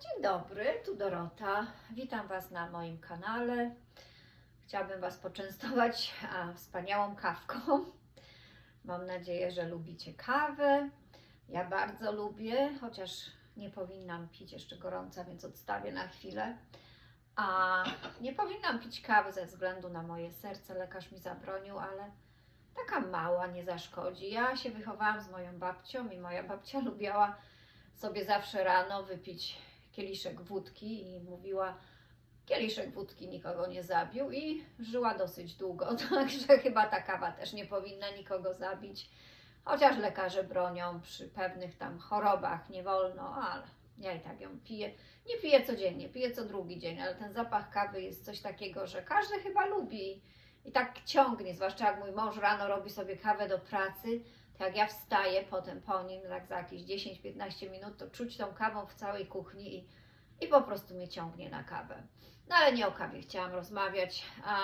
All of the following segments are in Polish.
Dzień dobry, tu Dorota. Witam Was na moim kanale. Chciałabym Was poczęstować a, wspaniałą kawką. Mam nadzieję, że lubicie kawę. Ja bardzo lubię, chociaż nie powinnam pić jeszcze gorąca, więc odstawię na chwilę. A nie powinnam pić kawy ze względu na moje serce. Lekarz mi zabronił, ale taka mała nie zaszkodzi. Ja się wychowałam z moją babcią i moja babcia lubiała sobie zawsze rano wypić kieliszek wódki i mówiła, kieliszek wódki nikogo nie zabił i żyła dosyć długo, także chyba ta kawa też nie powinna nikogo zabić, chociaż lekarze bronią przy pewnych tam chorobach, nie wolno, ale ja i tak ją piję. Nie piję codziennie, piję co drugi dzień, ale ten zapach kawy jest coś takiego, że każdy chyba lubi i tak ciągnie, zwłaszcza jak mój mąż rano robi sobie kawę do pracy, jak ja wstaję potem po nim, tak za jakieś 10-15 minut, to czuć tą kawą w całej kuchni i, i po prostu mnie ciągnie na kawę. No ale nie o kawie chciałam rozmawiać, a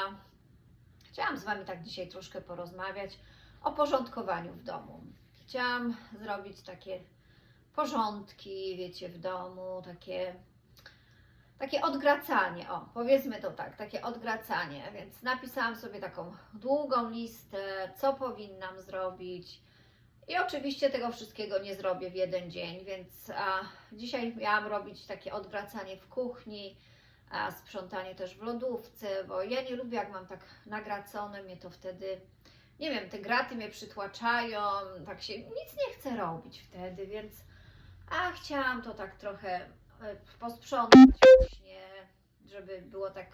chciałam z Wami tak dzisiaj troszkę porozmawiać o porządkowaniu w domu. Chciałam zrobić takie porządki, wiecie, w domu, takie takie odgracanie, o, powiedzmy to tak, takie odgracanie, więc napisałam sobie taką długą listę, co powinnam zrobić. I oczywiście tego wszystkiego nie zrobię w jeden dzień, więc a, dzisiaj miałam robić takie odgracanie w kuchni, a sprzątanie też w lodówce, bo ja nie lubię, jak mam tak nagracone, mnie to wtedy, nie wiem, te graty mnie przytłaczają, tak się nic nie chcę robić wtedy, więc a chciałam to tak trochę e, posprzątać właśnie, żeby było tak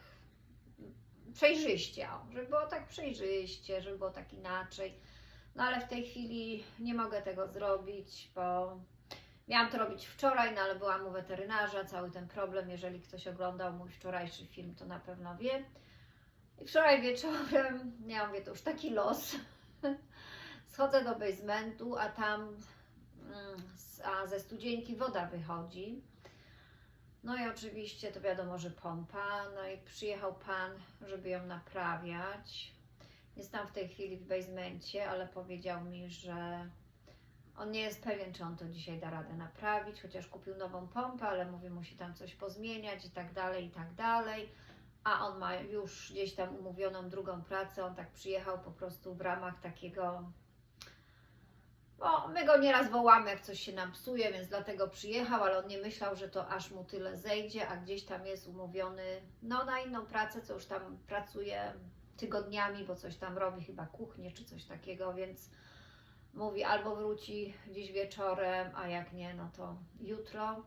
przejrzyście, żeby było tak przejrzyście, żeby było tak inaczej. No ale w tej chwili nie mogę tego zrobić, bo miałam to robić wczoraj, no ale byłam u weterynarza, cały ten problem, jeżeli ktoś oglądał mój wczorajszy film, to na pewno wie. I wczoraj wieczorem, ja mówię, to już taki los, schodzę do basementu, a tam mm, a ze studzienki woda wychodzi. No i oczywiście to wiadomo, że pompa. No i przyjechał pan, żeby ją naprawiać. Jest tam w tej chwili w basemencie, ale powiedział mi, że on nie jest pewien, czy on to dzisiaj da radę naprawić, chociaż kupił nową pompę, ale mówi, musi tam coś pozmieniać i tak dalej, i tak dalej. A on ma już gdzieś tam umówioną drugą pracę. On tak przyjechał po prostu w ramach takiego bo my go nieraz wołamy, jak coś się nam psuje, więc dlatego przyjechał, ale on nie myślał, że to aż mu tyle zejdzie, a gdzieś tam jest umówiony no, na inną pracę, co już tam pracuje tygodniami, bo coś tam robi, chyba kuchnię czy coś takiego, więc mówi albo wróci dziś wieczorem, a jak nie, no to jutro.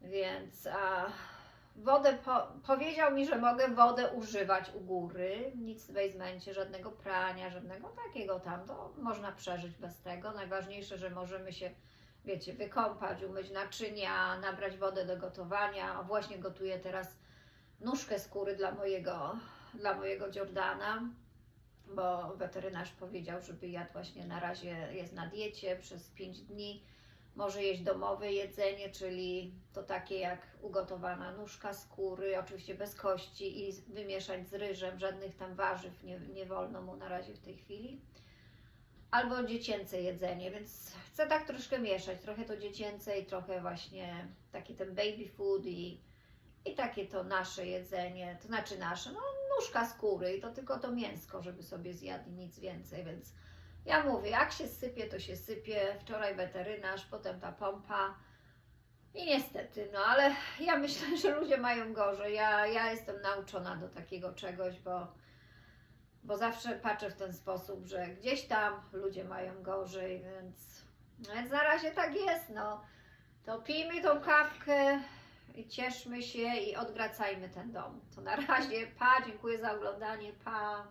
Więc a, wodę po, powiedział mi, że mogę wodę używać u góry, nic w basemencie, żadnego prania, żadnego takiego tam, to można przeżyć bez tego. Najważniejsze, że możemy się, wiecie, wykąpać, umyć naczynia, nabrać wodę do gotowania. O, właśnie gotuję teraz nóżkę skóry dla mojego, dla mojego Jordana, bo weterynarz powiedział, żeby jadł właśnie na razie jest na diecie przez 5 dni może jeść domowe jedzenie, czyli to takie jak ugotowana nóżka skóry, oczywiście bez kości i wymieszać z ryżem, żadnych tam warzyw nie, nie wolno mu na razie w tej chwili. Albo dziecięce jedzenie, więc chcę tak troszkę mieszać, trochę to dziecięce i trochę właśnie taki ten baby food i, i takie to nasze jedzenie, to znaczy nasze, no nóżka skóry i to tylko to mięsko, żeby sobie zjadł i nic więcej, więc ja mówię, jak się sypie, to się sypie. Wczoraj weterynarz, potem ta pompa. I niestety, no ale ja myślę, że ludzie mają gorzej. Ja, ja jestem nauczona do takiego czegoś, bo, bo zawsze patrzę w ten sposób, że gdzieś tam ludzie mają gorzej, więc, więc na razie tak jest. No. To pijmy tą kawkę i cieszmy się i odgracajmy ten dom. To na razie, pa, dziękuję za oglądanie, pa.